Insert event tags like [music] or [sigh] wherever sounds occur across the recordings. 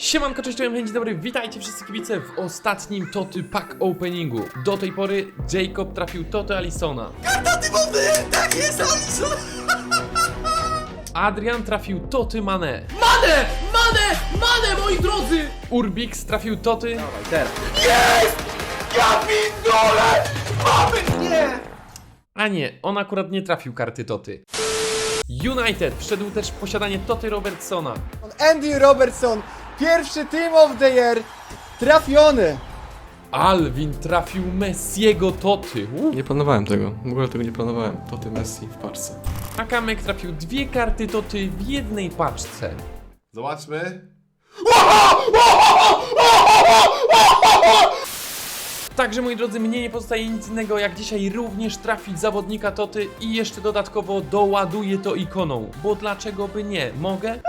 Siemanko, cześć, cześć, dzień dobry, witajcie wszyscy kibice w ostatnim Toty Pack Openingu. Do tej pory Jacob trafił Toty Alisona. Karta typowy! Tak jest, Alisson! [laughs] Adrian trafił Toty Mane. Manę! Manę! Manę, moi drodzy! Urbix trafił Toty. Jest! Ja pindole! Mamy! Nie! A nie, on akurat nie trafił karty Toty. United wszedł też w posiadanie Toty Robertsona. Andy Robertson, pierwszy Team of the Year, trafiony. Alvin trafił Messiego Toty. Uh. Nie planowałem tego, w ogóle tego nie planowałem. To ty Messi w paczce. A Kamek trafił dwie karty Toty w jednej paczce. Zobaczmy. Także moi drodzy, mnie nie pozostaje nic innego jak dzisiaj również trafić zawodnika Toty i jeszcze dodatkowo doładuję to ikoną. Bo dlaczego by nie? Mogę?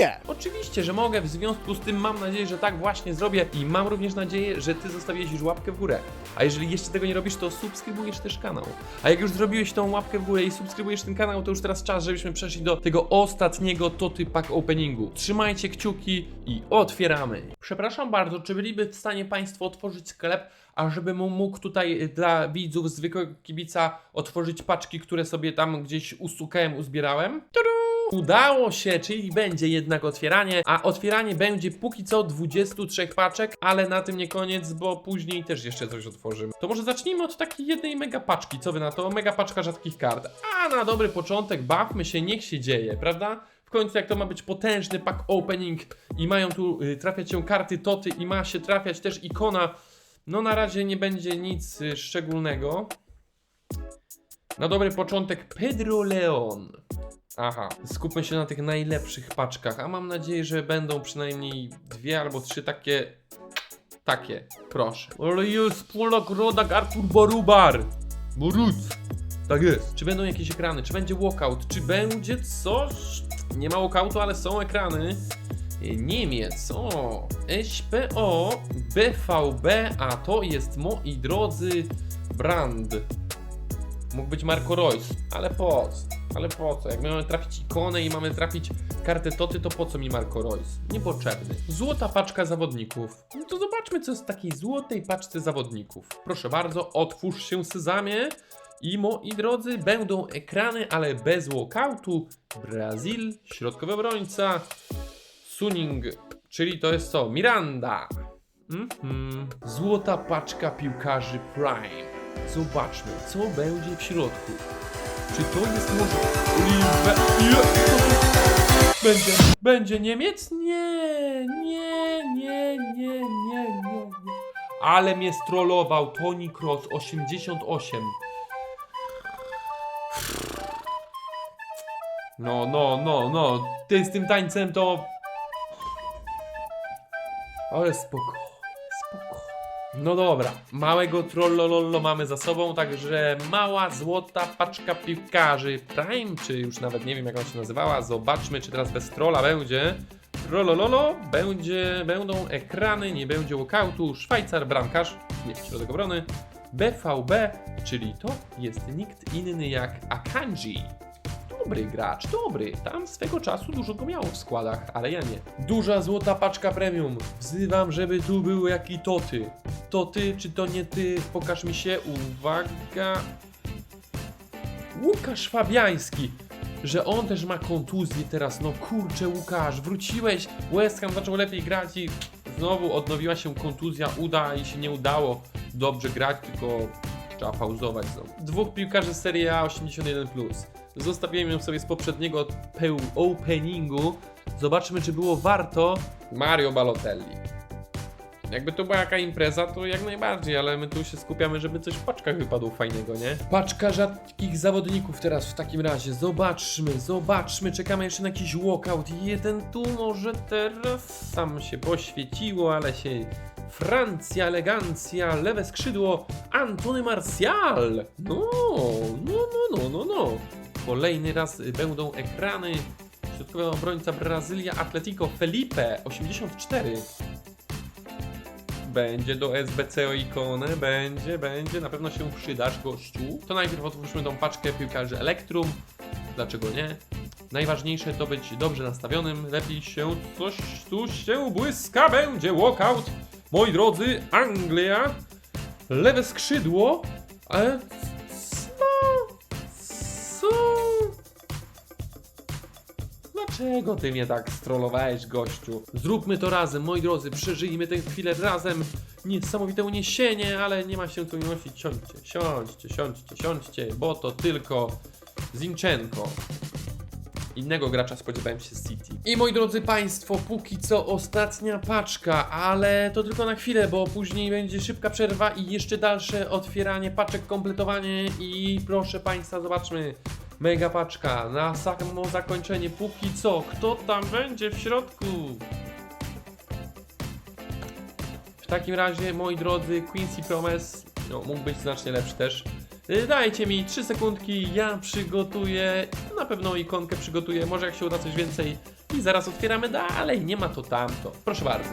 nie. Oczywiście, że mogę, w związku z tym mam nadzieję, że tak właśnie zrobię i mam również nadzieję, że ty zostawiłeś już łapkę w górę. A jeżeli jeszcze tego nie robisz, to subskrybujesz też kanał. A jak już zrobiłeś tą łapkę w górę i subskrybujesz ten kanał, to już teraz czas, żebyśmy przeszli do tego ostatniego Toty Pack Openingu. Trzymajcie kciuki i otwieramy. Przepraszam bardzo, czy byliby w stanie Państwo otworzyć sklep, a żebym mógł tutaj y, dla widzów zwykłego kibica otworzyć paczki, które sobie tam gdzieś ustukałem, uzbierałem? Tudu! Udało się, czyli będzie jednak otwieranie, a otwieranie będzie póki co 23 paczek, ale na tym nie koniec, bo później też jeszcze coś otworzymy. To może zacznijmy od takiej jednej mega paczki, co wy na to? Mega paczka rzadkich kart. A na dobry początek bawmy się, niech się dzieje, prawda? W końcu jak to ma być potężny pack opening i mają tu y, trafiać się karty Toty i ma się trafiać też ikona, no na razie nie będzie nic y, szczególnego. Na dobry początek Pedro Leon. Aha, skupmy się na tych najlepszych paczkach, a mam nadzieję, że będą przynajmniej dwie albo trzy takie. Takie, proszę. Ale jest Polak, Rodak, Artur Borubar. Borut. Tak jest. Czy będą jakieś ekrany? Czy będzie walkout? Czy będzie coś? Nie ma walkoutu, ale są ekrany. Niemiec, o, SPO, BVB, a to jest, moi drodzy, brand. Mógł być Marco Reus, ale po co? Ale po co? Jak my mamy trafić ikonę i mamy trafić kartę Toty, to po co mi Marco Reus? Niepotrzebny. Złota paczka zawodników. No to zobaczmy, co jest w takiej złotej paczce zawodników. Proszę bardzo, otwórz się sezamie. I moi drodzy, będą ekrany, ale bez walkoutu. Brazil, środkowy obrońca. Suning, czyli to jest co? Miranda. Mhm. Złota paczka piłkarzy Prime. Zobaczmy, co będzie w środku. Czy to jest może... Będzie... Będzie Niemiec? Nie, nie, nie, nie, nie, nie. Ale mnie strollował Toni Kroos 88. No, no, no, no. Ty z tym tańcem to... Ale spoko, spoko. No dobra, małego trollolollo mamy za sobą, także mała złota paczka piłkarzy Prime, czy już nawet nie wiem jak ona się nazywała, zobaczmy czy teraz bez trolla będzie. Trollololo, będzie, będą ekrany, nie będzie walkoutu, Szwajcar, bramkarz, nie, środek obrony, BVB, czyli to jest nikt inny jak Akanji. Dobry gracz, dobry. Tam swego czasu dużo go miało w składach, ale ja nie. Duża złota paczka premium. Wzywam, żeby tu były jaki to ty. To ty, czy to nie ty? Pokaż mi się. Uwaga. Łukasz Fabiański. Że on też ma kontuzję teraz. No kurczę, Łukasz, wróciłeś. West Ham zaczął lepiej grać i znowu odnowiła się kontuzja. Uda i się nie udało dobrze grać, tylko trzeba pauzować znowu. Dwóch piłkarzy Serie A 81+. Zostawiłem ją sobie z poprzedniego openingu. Zobaczmy, czy było warto. Mario Balotelli. Jakby to była jaka impreza, to jak najbardziej, ale my tu się skupiamy, żeby coś w paczkach wypadło fajnego, nie? Paczka rzadkich zawodników teraz w takim razie. Zobaczmy, zobaczmy. Czekamy jeszcze na jakiś walkout. Jeden tu może teraz sam się poświeciło, ale się... Francja, elegancja, lewe skrzydło, Antony Martial. No, no, no, no, no, no. Kolejny raz będą ekrany. Środkowy obrońca Brazylia, Atletico, Felipe, 84. Będzie do SBC o ikonę, będzie, będzie, na pewno się przydasz gościu. To najpierw otwórzmy tą paczkę piłkarzy Elektrum. Dlaczego nie? Najważniejsze to być dobrze nastawionym. Lepiej się coś tu się błyska. Będzie walkout. Moi drodzy, Anglia. Lewe skrzydło. Ale co? Co? Dlaczego ty mnie tak strollowałeś, gościu? Zróbmy to razem, moi drodzy, przeżyjmy tę chwilę razem. Niesamowite uniesienie, ale nie ma się tu unosić. Siądźcie, siądźcie, siądźcie, siądźcie, bo to tylko Zinchenko. Innego gracza spodziewałem się City. I moi drodzy Państwo, póki co ostatnia paczka, ale to tylko na chwilę, bo później będzie szybka przerwa i jeszcze dalsze otwieranie paczek, kompletowanie i proszę Państwa, zobaczmy. Mega paczka na samo zakończenie. Póki co, kto tam będzie w środku? W takim razie, moi drodzy, Quincy Promise no, mógł być znacznie lepszy też. Y, Dajcie mi 3 sekundki, ja przygotuję, na pewno ikonkę przygotuję, może jak się uda coś więcej i zaraz otwieramy dalej, nie ma to tamto. Proszę bardzo.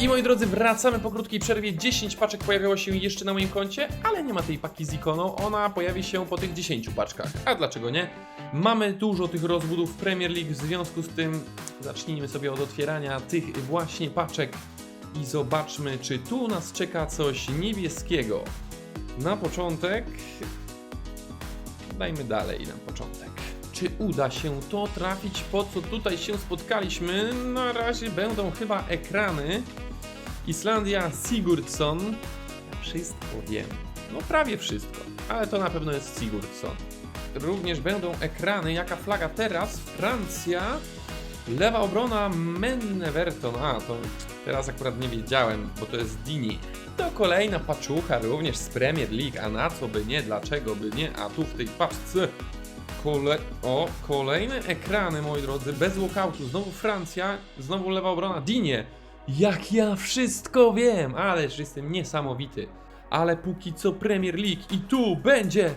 I moi drodzy, wracamy po krótkiej przerwie. 10 paczek pojawiało się jeszcze na moim koncie, ale nie ma tej paki z ikoną. Ona pojawi się po tych 10 paczkach. A dlaczego nie? Mamy dużo tych rozbudów Premier League, w związku z tym zacznijmy sobie od otwierania tych właśnie paczek i zobaczmy, czy tu nas czeka coś niebieskiego. Na początek. Dajmy dalej na początek. Czy uda się to trafić, po co tutaj się spotkaliśmy? Na razie będą chyba ekrany. Islandia Sigurdsson. Wszystko wiem. No prawie wszystko, ale to na pewno jest Sigurdsson. Również będą ekrany, jaka flaga teraz? Francja. Lewa obrona Menneverton. A, to teraz akurat nie wiedziałem, bo to jest Dini. To kolejna paczucha również z Premier League, a na co by nie, dlaczego by nie, a tu w tej paczce Kole... O, kolejne ekrany, moi drodzy, bez walkoutu. Znowu Francja, znowu lewa obrona. Dinie! Jak ja wszystko wiem! Ależ jestem niesamowity. Ale póki co Premier League i tu będzie...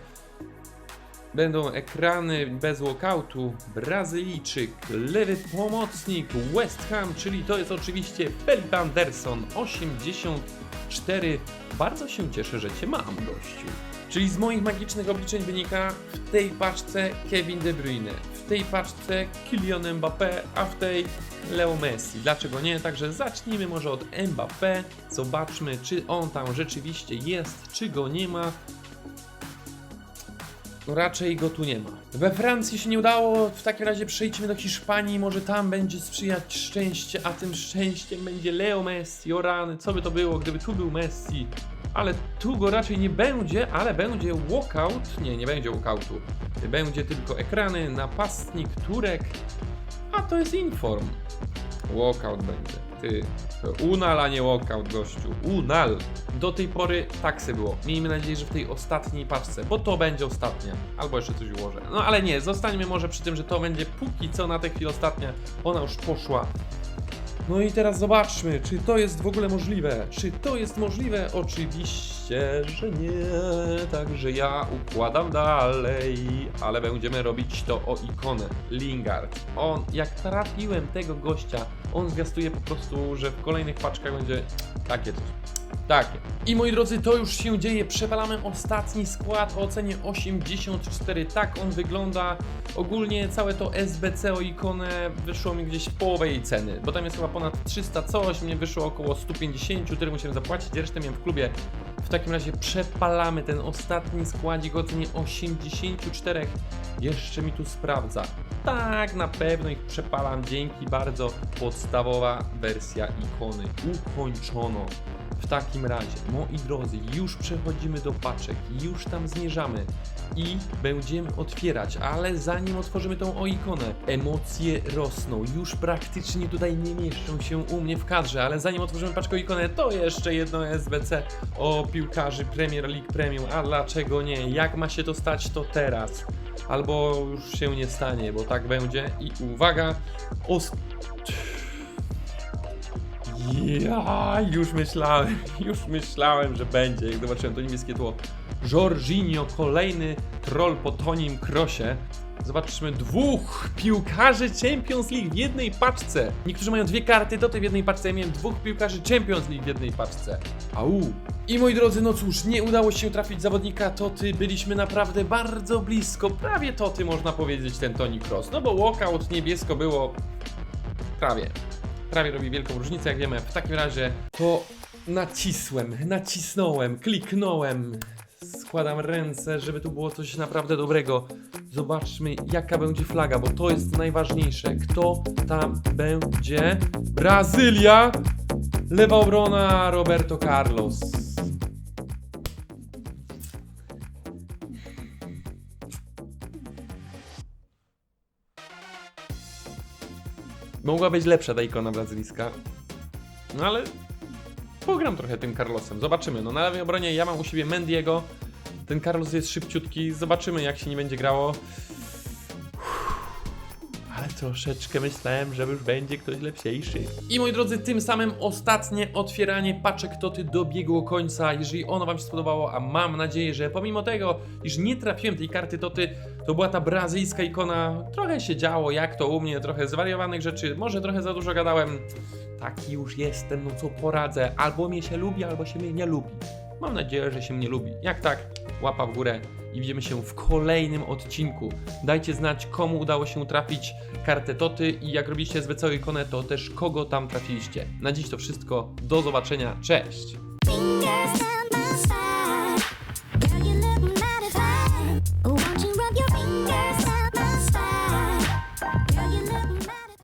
Będą ekrany bez walkoutu. Brazylijczyk, lewy pomocnik, West Ham, czyli to jest oczywiście Felipe Anderson, 84. Bardzo się cieszę, że cię mam, gościu. Czyli z moich magicznych obliczeń wynika w tej paczce Kevin De Bruyne, w tej paczce Kylian Mbappé, a w tej Leo Messi. Dlaczego nie? Także zacznijmy może od Mbappé. Zobaczmy, czy on tam rzeczywiście jest, czy go nie ma. No raczej go tu nie ma. We Francji się nie udało, w takim razie przejdźmy do Hiszpanii, może tam będzie sprzyjać szczęście, a tym szczęściem będzie Leo Messi, o rany, co by to było, gdyby tu był Messi. Ale tu go raczej nie będzie, ale będzie walkout, nie, nie będzie walkoutu. Będzie tylko ekrany, napastnik, Turek, a to jest inform. Walkout będzie. Ty, unal, a nie walkout, gościu. Unal. Do tej pory tak se było. Miejmy nadzieję, że w tej ostatniej paczce, bo to będzie ostatnia. Albo jeszcze coś ułożę. No ale nie, zostańmy może przy tym, że to będzie póki co na tę chwilę ostatnia. Ona już poszła. No i teraz zobaczmy, czy to jest w ogóle możliwe. Czy to jest możliwe? Oczywiście, że nie. Także ja układam dalej, ale będziemy robić to o ikonę. Lingard. On, jak trafiłem tego gościa, on zwiastuje po prostu, że w kolejnych paczkach będzie takie coś. I moi drodzy, to już się dzieje. Przewalamy ostatni skład o ocenie 84. Tak on wygląda. Ogólnie całe to SBC o ikonę wyszło mi gdzieś w połowę jej ceny, bo tam jest chyba ponad 300 coś, mnie wyszło około 150, tyle musiałem zapłacić, resztę miałem w klubie. W takim razie przepalamy ten ostatni składzik o ocenie 84. Jeszcze mi tu sprawdza. Tak, na pewno ich przepalam. Dzięki bardzo. Podstawowa wersja ikony ukończono. W takim razie, moi drodzy, już przechodzimy do paczek, już tam zmierzamy i będziemy otwierać, ale zanim otworzymy tą o ikonę, emocje rosną, już praktycznie tutaj nie mieszczą się u mnie w kadrze, ale zanim otworzymy paczkę o ikonę, to jeszcze jedno SBC o piłkarzy Premier League Premium, a dlaczego nie? Jak ma się to stać, to teraz. Albo już się nie stanie, bo tak będzie i uwaga, os... Ja już myślałem, [laughs] już myślałem, że będzie, jak zobaczyłem to niebieskie tło. Jorginho, kolejny troll po Tonim Krosie. Zobaczmy dwóch piłkarzy Champions League w jednej paczce. Niektórzy mają dwie karty Toty w jednej paczce, ja miałem dwóch piłkarzy Champions League w jednej paczce. Au. I moi drodzy, no cóż, nie udało się trafić zawodnika Toty, byliśmy naprawdę bardzo blisko, prawie Toty można powiedzieć ten Toni Cross. No bo walkout niebiesko było prawie. Prawie robi wielką różnicę, jak wiemy. W takim razie to nacisłem, nacisnąłem, kliknąłem. Składam ręce, żeby tu było coś naprawdę dobrego. Zobaczmy, jaka będzie flaga, bo to jest najważniejsze. Kto tam będzie? Brazylia! Lewa obrona Roberto Carlos. Mogła być lepsza ta ikona brazylijska. No ale pogram trochę tym Carlosem. Zobaczymy. No na lewej obronie ja mam u siebie Mendiego. Ten Carlos jest szybciutki. Zobaczymy jak się nie będzie grało. Troszeczkę myślałem, że już będzie ktoś lepsiejszy. I moi drodzy, tym samym ostatnie otwieranie paczek Toty dobiegło końca. Jeżeli ono wam się spodobało, a mam nadzieję, że pomimo tego, iż nie trafiłem tej karty Toty, to była ta brazylijska ikona. Trochę się działo, jak to u mnie, trochę zwariowanych rzeczy. Może trochę za dużo gadałem. Taki już jestem, no co poradzę. Albo mnie się lubi, albo się mnie nie lubi. Mam nadzieję, że się mnie lubi. Jak tak, łapa w górę i widzimy się w kolejnym odcinku. Dajcie znać, komu udało się trafić kartę Toty i jak robiliście całą ikonę, to też kogo tam trafiliście. Na dziś to wszystko. Do zobaczenia. Cześć!